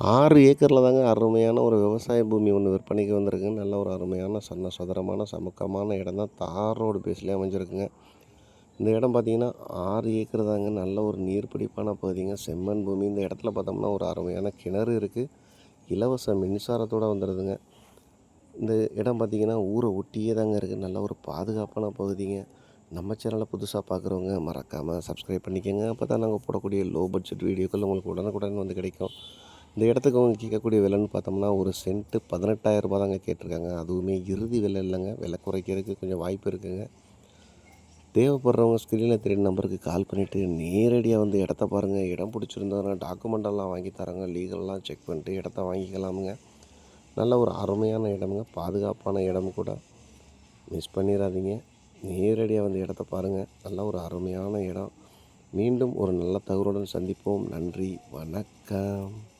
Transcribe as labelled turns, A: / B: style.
A: ஆறு ஏக்கரில் தாங்க அருமையான ஒரு விவசாய பூமி ஒன்று விற்பனைக்கு வந்திருக்குங்க நல்ல ஒரு அருமையான சன்ன சதுரமான சமக்கமான இடம் தான் தார் ரோடு பேஸ்லேயே அமைஞ்சிருக்குங்க. இந்த இடம் பார்த்திங்கன்னா ஆறு ஏக்கர் தாங்க. நல்ல ஒரு நீர்ப்பிடிப்பான பகுதிங்க. செம்மண் பூமி. இந்த இடத்துல பார்த்தோம்னா ஒரு அருமையான கிணறு இருக்குது இலவச மின்சாரத்தோடு வந்துடுதுங்க இந்த இடம் பார்த்தீங்கன்னா ஊரை ஒட்டியே தாங்க இருக்குது நல்ல ஒரு பாதுகாப்பான பகுதிங்க. நம்ம சேனலை புதுசாக பார்க்குறவங்க மறக்காமல் சப்ஸ்கிரைப் பண்ணிக்கோங்க. அப்போ தான் நாங்கள் போடக்கூடிய லோ பட்ஜெட் வீடியோக்கள் உங்களுக்கு உடனுக்குடன் வந்து கிடைக்கும். இந்த இடத்துக்கு அவங்க கேட்கக்கூடிய விலைன்னு பார்த்தோம்னா ஒரு சென்ட்டு பதினெட்டாயிரம் ரூபாய் தாங்க கேட்டிருக்காங்க. அதுவுமே இறுதி விலை இல்லைங்க. விலை குறைக்கிறதுக்கு கொஞ்சம் வாய்ப்பு இருக்குங்க. தேவைப்படுறவங்க ஸ்க்ரீனில் தெரியும் நம்பருக்கு கால் பண்ணிவிட்டு நேரடியாக வந்து இடத்த பாருங்கள் இடம் பிடிச்சிருந்ததுன்னா டாக்குமெண்டெல்லாம் வாங்கி தராங்க. லீகல்லாம் செக் பண்ணிட்டு இடத்த வாங்கிக்கலாமுங்க. நல்ல ஒரு அருமையான இடமுங்க. பாதுகாப்பான இடம் கூட. மிஸ் பண்ணிடாதீங்க நேரடியாக வந்து இடத்த பாருங்கள் நல்ல ஒரு அருமையான இடம். மீண்டும் ஒரு நல்ல தகவலுடன் சந்திப்போம். நன்றி. வணக்கம்.